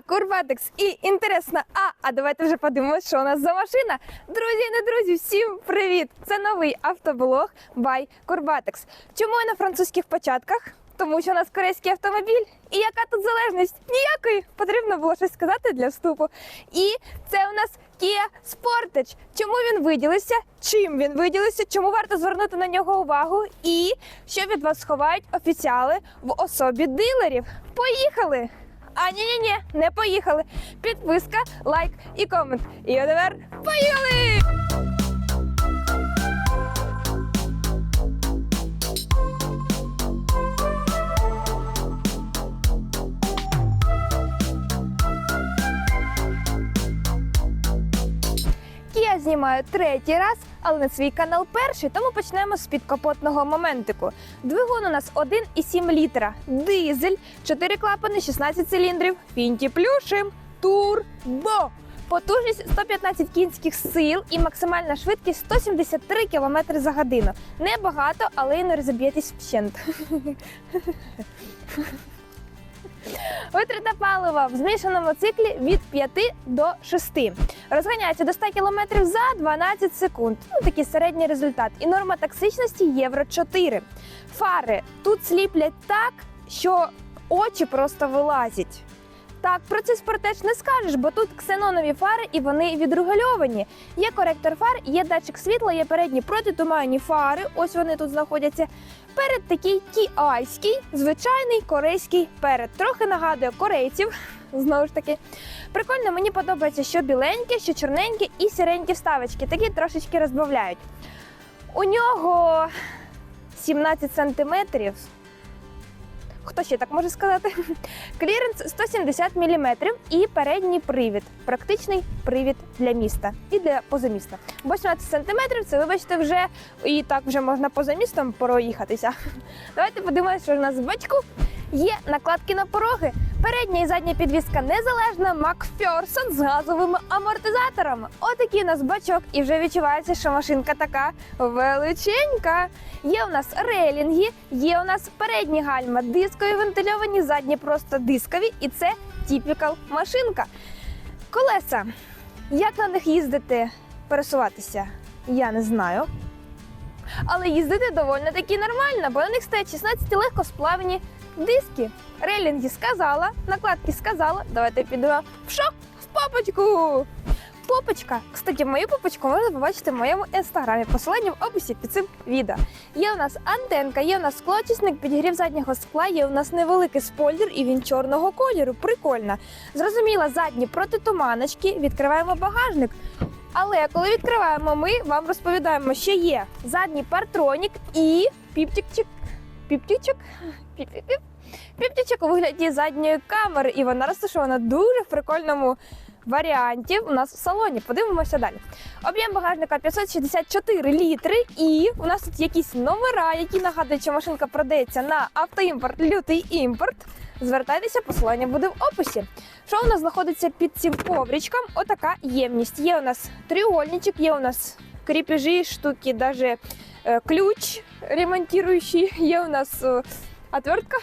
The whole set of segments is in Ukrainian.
Курбатекс і інтересна. А, а давайте вже подивимося, що у нас за машина. Друзі, не друзі, всім привіт! Це новий автоблог by Курбатекс. Чому я на французьких початках? Тому що у нас корейський автомобіль. І яка тут залежність? Ніякої. Потрібно було щось сказати для вступу. І це у нас Kia Sportage. Чому він виділився? Чим він виділився? Чому варто звернути на нього увагу? І що від вас сховають офіціали в особі дилерів? Поїхали! А ні, ні, ні, не поїхали. Підписка, лайк і комент. І тепер поїхали! Знімаю третій раз, але на свій канал перший, тому почнемо з підкапотного моментику. Двигун у нас 1,7 літра, дизель, 4 клапани, 16 циліндрів, фінті плюшим, турбо. Потужність 115 кінських сил і максимальна швидкість 173 км за годину. Небагато, але і не розіб'єтесь вщент. Витрата палива в змішаному циклі від 5 до 6. Розганяється до 100 км за 12 секунд. Ну, такий середній результат. І норма токсичності Євро 4. Фари тут сліплять так, що очі просто вилазять. Так, про це спортеч не скажеш, бо тут ксенонові фари і вони відрегульовані. Є коректор фар, є датчик світла, є передні протитуманні фари. Ось вони тут знаходяться. Перед такий кіайський, звичайний корейський перед. Трохи нагадує корейців. Знову ж таки, прикольно, мені подобається, що біленьке, що чорненьке і сіренькі вставочки. Такі трошечки розбавляють. У нього 17 сантиметрів. Хто ще так може сказати? Кліренс 170 мм і передній привід. Практичний привід для міста і для позаміста. Бо 17 см це, вибачте, вже і так вже можна поза містом проїхатися. Давайте подивимося, що у нас з бачку. Є накладки на пороги. Передня і задня підвізка незалежна Макферсон з газовими амортизаторами. Отакий у нас бачок, і вже відчувається, що машинка така величенька. Є у нас рейлінги, є у нас передні гальма дискові вентильовані, задні просто дискові, і це тіпікал машинка. Колеса. Як на них їздити, пересуватися? Я не знаю. Але їздити доволі таки нормально, бо на них стоять 16 легкосплавні диски. Рейлінги сказала, накладки сказала. Давайте підемо в шок в попочку. Попочка. Кстати, мою попочку можна побачити в моєму інстаграмі. Посилання в описі під цим відео. Є у нас антенка, є у нас склоочисник, підігрів заднього скла, є у нас невеликий спойлер і він чорного кольору. Прикольно. Зрозуміла, задні протитуманочки, відкриваємо багажник. Але коли відкриваємо, ми вам розповідаємо, що є задній партронік і піптічок. Піптічок. Піп-піп-піп. Піптічок у вигляді задньої камери, і вона розташована дуже в прикольному варіанті у нас в салоні. Подивимося далі. Об'єм багажника 564 літри, і у нас тут якісь номера, які нагадують, що машинка продається на автоімпорт, лютий імпорт. Звертайтеся, посилання буде в описі. Що у нас знаходиться під цим ковричком? Отака ємність. Є у нас треугольничок, є у нас кріпежі, штуки, навіть е, ключ ремонтуючий, є у нас е, отвертка,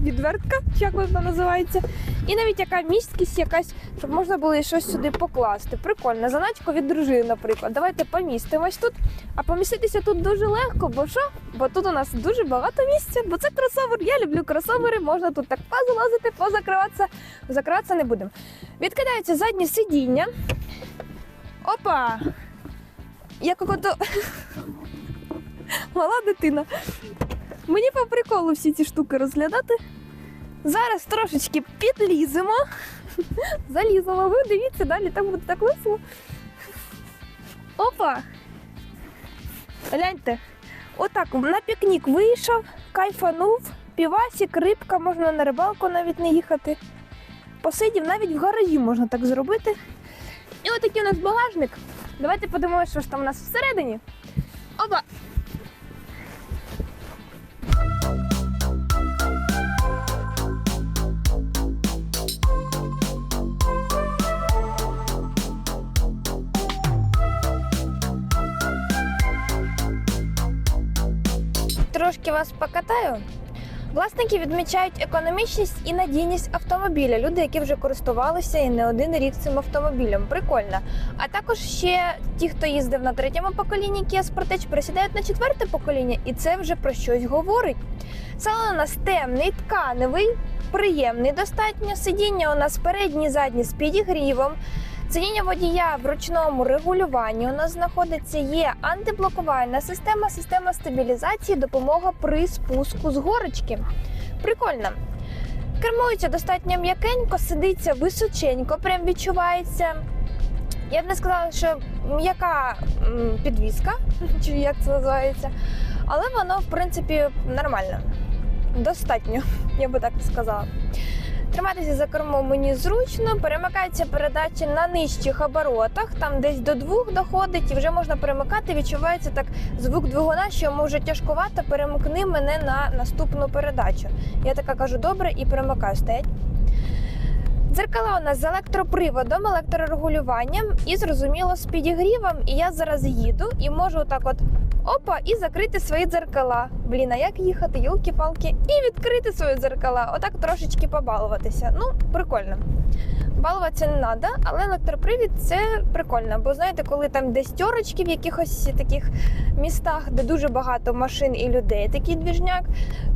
відвертка, чи як вона називається. І навіть яка місткість якась, щоб можна було щось сюди покласти. Прикольно, заначку від дружини, наприклад. Давайте помістимось тут. А поміститися тут дуже легко, бо що? Бо тут у нас дуже багато місця, бо це кросовер. Я люблю кросовери, можна тут так позалазити, позакриватися. Закриватися не будемо. Відкидаються задні сидіння. Опа! Я какото мала дитина. Мені по приколу всі ці штуки розглядати. Зараз трошечки підліземо. Заліземо. Ви дивіться, далі там буде так весело. Опа! Гляньте. Отак на пікнік вийшов, кайфанув, півасік, рибка, можна на рибалку навіть не їхати. Посидів, навіть в гаражі можна так зробити. І отакий у нас багажник. Давайте подивимося, що ж там у нас всередині. Опа! Трошки вас покатаю. Власники відмічають економічність і надійність автомобіля. Люди, які вже користувалися і не один рік цим автомобілем. Прикольно. А також ще ті, хто їздив на третьому поколінні Kia Sportage, пересідають на четверте покоління, і це вже про щось говорить. Салон у нас темний, тканевий, приємний достатньо. Сидіння у нас передні, задні з підігрівом. Сидіння водія в ручному регулюванні у нас знаходиться є антиблокувальна система, система стабілізації, допомога при спуску з горочки. Прикольно. Кермується достатньо м'якенько, сидиться височенько, прям відчувається. Я б не сказала, що м'яка м, підвіска, чи як це називається, але воно, в принципі, нормально. Достатньо, я би так сказала. Триматися за кермом мені зручно, перемикається передача на нижчих оборотах, там десь до двох доходить, і вже можна перемикати. Відчувається так звук двигуна, що може тяжкувато, перемкни мене на наступну передачу. Я така кажу, добре, і перемикаю стоять. Дзеркала у нас з електроприводом, електрорегулюванням і зрозуміло з підігрівом. І я зараз їду і можу так от опа і закрити свої дзеркала. Блін, а як їхати, йолки-палки, і відкрити свої дзеркала. Отак трошечки побалуватися. Ну, прикольно. Балуватися не треба, але електропривід це прикольно. Бо знаєте, коли там десь тьорочки в якихось таких містах, де дуже багато машин і людей, такий двіжняк,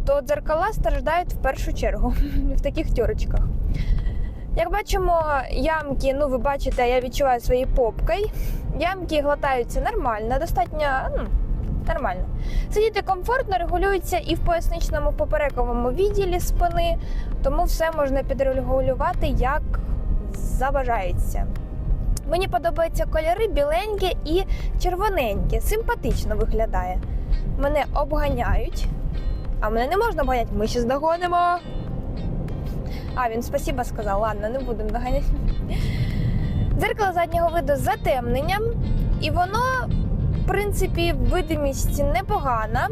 то дзеркала страждають в першу чергу в таких тьорочках. Як бачимо, ямки, ну ви бачите, я відчуваю своєю попкою. Ямки глотаються нормально, достатньо ну, нормально. Сидіти комфортно, регулюється і в поясничному поперековому відділі спини, тому все можна підрегулювати як забажається. Мені подобаються кольори біленькі і червоненькі, симпатично виглядає. Мене обганяють, а мене не можна обганяти, ми ще здогонимо. А, він спасіба сказав. Ладно, не будемо доганяти. Дзеркало заднього виду з затемненням, і воно, принципі, видимість непогана.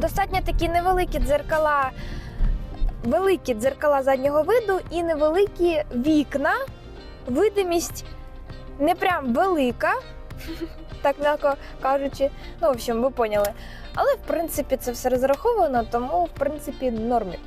Достатньо такі невеликі дзеркала, великі дзеркала заднього виду і невеликі вікна. Видимість не прям велика, так м'яко кажучи. Ну, в общем, ви поняли. Але в принципі це все розраховано, тому в принципі нормі.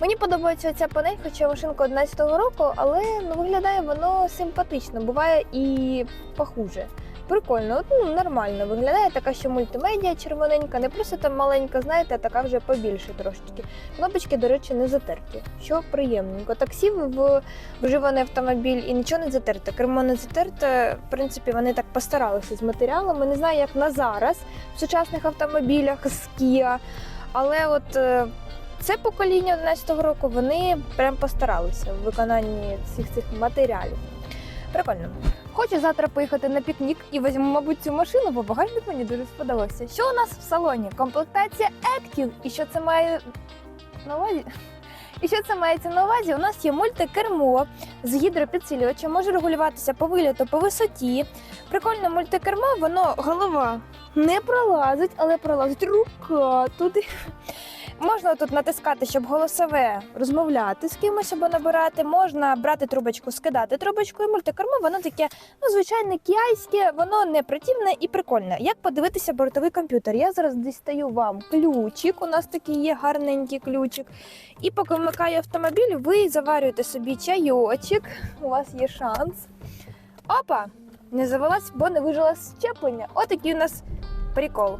Мені подобається ця панель, хоча машинка 11-го року, але ну, виглядає воно симпатично, буває і похуже. Прикольно, от, ну, нормально виглядає, така ще мультимедіа червоненька, не просто там маленька, знаєте, а така вже побільше трошечки. Кнопочки, до речі, не затерті, що приємненько. Так сів в вживаний автомобіль і нічого не затерте. Кермо не затерте. В принципі, вони так постаралися з матеріалами. Не знаю, як на зараз в сучасних автомобілях з Kia, але от. е, це покоління 11-го року вони прям постаралися в виконанні всіх цих матеріалів. Прикольно. Хочу завтра поїхати на пікнік і візьму, мабуть, цю машину, бо багажник мені дуже сподобався. Що у нас в салоні? Комплектація Active. І що це має на увазі? І що це мається на увазі? У нас є мультикермо з гідропідсилювачем, може регулюватися по виліту, по висоті. Прикольне мультикермо, воно голова не пролазить, але пролазить рука туди. Можна тут натискати, щоб голосове розмовляти з кимось або набирати. Можна брати трубочку, скидати трубочку і мультикермо. Воно таке, ну звичайне кіайське, воно не противне і прикольне. Як подивитися бортовий комп'ютер? Я зараз дістаю вам ключик. У нас такий є гарненький ключик. І поки вмикаю автомобіль, ви заварюєте собі чайочок. У вас є шанс. Опа! Не завелась, бо не вижила щеплення. Отакий у нас прикол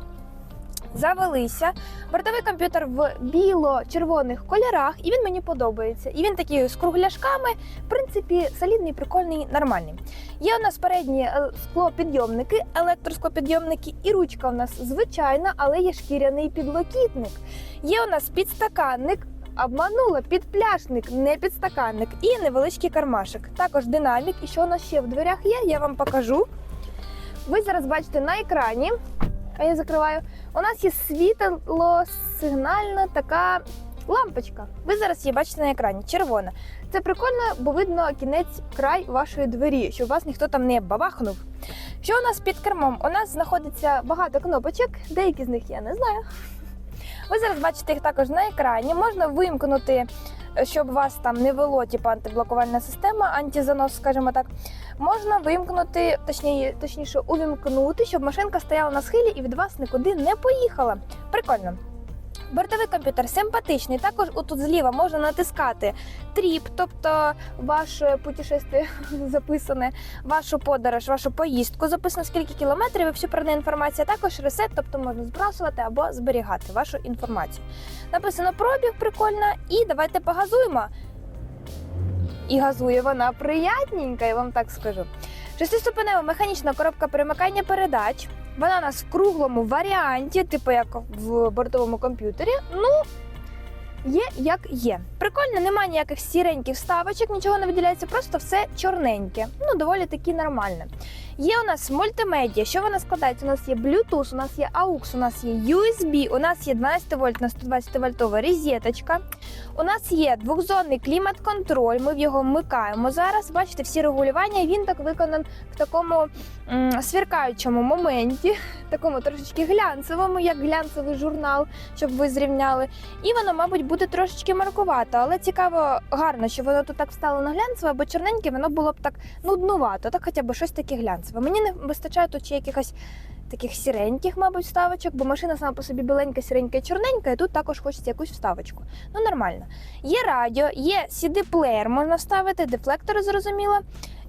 завелися. Бортовий комп'ютер в біло-червоних кольорах, і він мені подобається. І він такий з кругляшками, в принципі, солідний, прикольний, нормальний. Є у нас передні е, склопідйомники, електросклопідйомники, і ручка у нас звичайна, але є шкіряний підлокітник. Є у нас підстаканник. Обманула підпляшник, не підстаканник і невеличкий кармашик. Також динамік. І що у нас ще в дверях є, я вам покажу. Ви зараз бачите на екрані, а я закриваю. У нас є світло-сигнальна така лампочка. Ви зараз її бачите на екрані, червона. Це прикольно, бо видно кінець край вашої двері, щоб вас ніхто там не бабахнув. Що у нас під кермом? У нас знаходиться багато кнопочок, деякі з них я не знаю. Ви зараз бачите їх також на екрані. Можна вимкнути, щоб вас там не вело, типу антиблокувальна система, антизанос, скажімо так. Можна вимкнути, точніше, точніше увімкнути, щоб машинка стояла на схилі і від вас нікуди не поїхала. Прикольно. Бортовий комп'ютер симпатичний. Також отут зліва можна натискати тріп, тобто ваше путешествие записане, вашу подорож, вашу поїздку. Записано скільки кілометрів і всю передана інформація. Також ресет, тобто можна збрасувати або зберігати вашу інформацію. Написано пробіг, прикольно, і давайте погазуємо. І газує вона приятненька, я вам так скажу. Шестиступенева механічна коробка перемикання передач. Вона у нас в круглому варіанті, типу як в бортовому комп'ютері. Ну, є як є. Прикольно, немає ніяких сіреньких вставочок, нічого не виділяється, просто все чорненьке. Ну, доволі таки нормально. Є у нас мультимедіа. Що вона складається? У нас є Bluetooth, у нас є AUX, у нас є USB, у нас є 12 вольт на 120 вольтова розеточка. У нас є двохзонний клімат-контроль. Ми в його вмикаємо зараз. Бачите, всі регулювання. Він так виконан в такому м, сверкаючому моменті, такому трошечки глянцевому, як глянцевий журнал, щоб ви зрівняли. І воно, мабуть, буде трошечки маркувато, але цікаво, гарно, що воно тут так встало на глянцеве, бо чорненьке воно було б так нуднувато, так хоча б щось таке глянцеве. Мені не вистачає тут ще якихось таких сіреньких, мабуть, вставочок, бо машина сама по собі біленька, сіренька і чорненька, і тут також хочеться якусь вставочку. Ну, нормально. Є радіо, є CD-плеєр, можна вставити, дефлектори зрозуміло.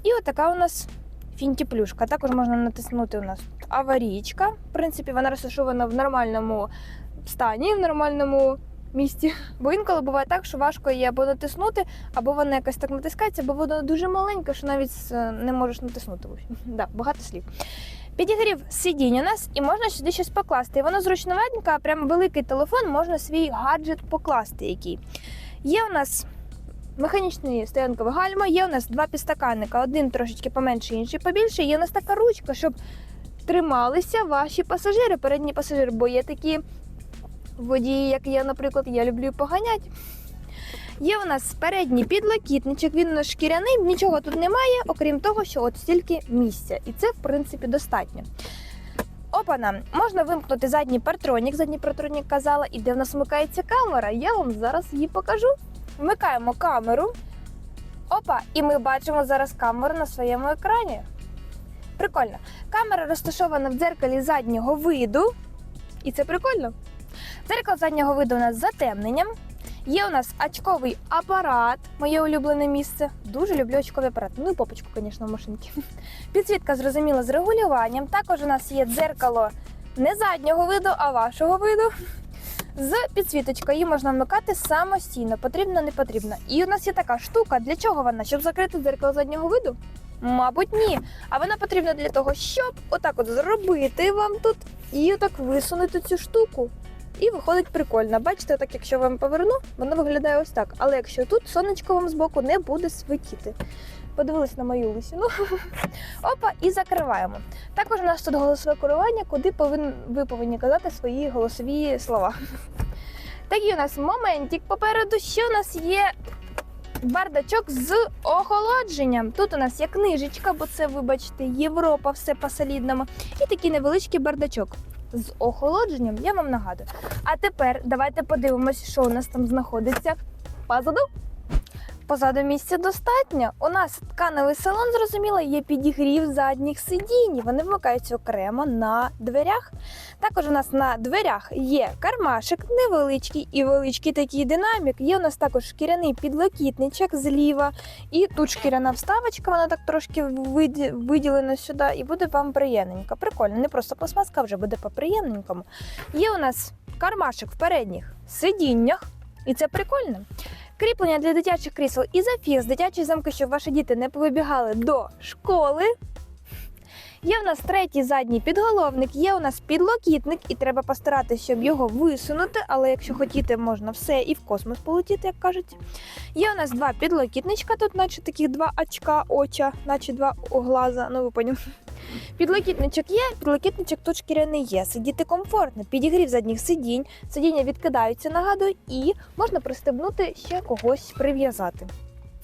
І отака у нас фінті-плюшка. Також можна натиснути у нас аварійка. В принципі, вона розташована в нормальному стані, в нормальному місці. Бо інколи буває так, що важко її або натиснути, або вона якось так натискається, або вона дуже маленька, що навіть е, не можеш натиснути. Да, багато слів. Підігрів сидінь у нас і можна сюди щось покласти. І воно зручновенько, а прям великий телефон, можна свій гаджет покласти. який. Є у нас механічний стоянкове гальма, є у нас два підстаканника, один трошечки поменше, інший побільше. Є у нас така ручка, щоб трималися ваші пасажири, передні пасажири, бо є такі водії, як я, наприклад, я люблю поганяти. Є у нас передній підлокітничок, він шкіряний, нічого тут немає, окрім того, що от стільки місця. І це, в принципі, достатньо. Опана, можна вимкнути задній партронік. Задній партронік казала, і де в нас вмикається камера. Я вам зараз її покажу. Вмикаємо камеру. Опа, і ми бачимо зараз камеру на своєму екрані. Прикольно. Камера розташована в дзеркалі заднього виду. І це прикольно. Дзеркало заднього виду у нас з затемненням. Є у нас очковий апарат, моє улюблене місце. Дуже люблю очковий апарат. Ну і попочку, звісно, в машинці. Підсвітка зрозуміла з регулюванням. Також у нас є дзеркало не заднього виду, а вашого виду. З підсвіточкою її можна вмикати самостійно, потрібно, не потрібно. І у нас є така штука. Для чого вона? Щоб закрити дзеркало заднього виду? Мабуть, ні. А вона потрібна для того, щоб отак от зробити вам тут і отак висунути цю штуку. І виходить прикольно. Бачите, так якщо вам поверну, воно виглядає ось так. Але якщо тут сонечко вам збоку не буде світіти. Подивились на мою лисину. Опа, і закриваємо. Також у нас тут голосове керування, куди повин... ви повинні казати свої голосові слова. Такий у нас моментик попереду. Ще у нас є бардачок з охолодженням. Тут у нас є книжечка, бо це, вибачте, Європа, все по-солідному. І такий невеличкий бардачок з охолодженням, я вам нагадую. А тепер давайте подивимося, що у нас там знаходиться позаду. Позаду місця достатньо. У нас тканевий салон, зрозуміло, є підігрів задніх сидінь. Вони вмикаються окремо на дверях. Також у нас на дверях є кармашик невеличкий і величкий такий динамік. Є у нас також шкіряний підлокітничок зліва. І тут шкіряна вставочка, вона так трошки виділена сюди, і буде вам приємненько. Прикольно, не просто пластмаска, вже буде по-приємненькому. Є у нас кармашик в передніх сидіннях, і це прикольно. Кріплення для дитячих крісел і зафікс, дитячі замки, щоб ваші діти не повибігали до школи. Є в нас третій задній підголовник, є у нас підлокітник, і треба постаратися, щоб його висунути, але якщо хотіте, можна все і в космос полетіти, як кажуть. Є у нас два підлокітничка, тут, наче таких два очка, оча, наче два глаза, ну ви поняли. Підлокітничок є, підлокітничок тут шкіряний є. Сидіти комфортно, підігрів задніх сидінь, сидіння відкидаються, нагадую, і можна пристебнути ще когось прив'язати.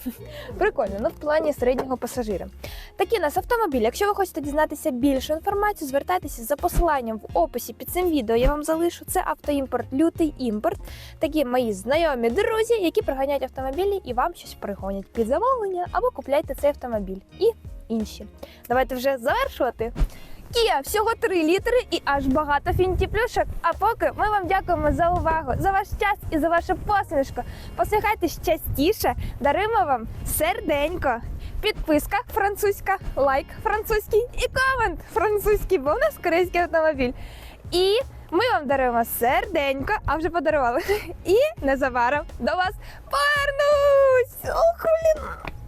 Прикольно, ну в плані середнього пасажира. Такий нас автомобіль. Якщо ви хочете дізнатися більшу інформацію, звертайтеся за посиланням в описі під цим відео. Я вам залишу. Це автоімпорт, лютий імпорт. Такі мої знайомі друзі, які приганяють автомобілі і вам щось пригонять під замовлення або купляйте цей автомобіль і інші. Давайте вже завершувати. Kia всього 3 літри і аж багато фінті плюшок. А поки ми вам дякуємо за увагу, за ваш час і за вашу посмішку. Посміхайтесь частіше, даруємо вам серденько. Підписка французька, лайк французький і комент французький, бо у нас корейський автомобіль. І ми вам даруємо серденько, а вже подарували. І незабаром до вас повернусь. Ох, блін.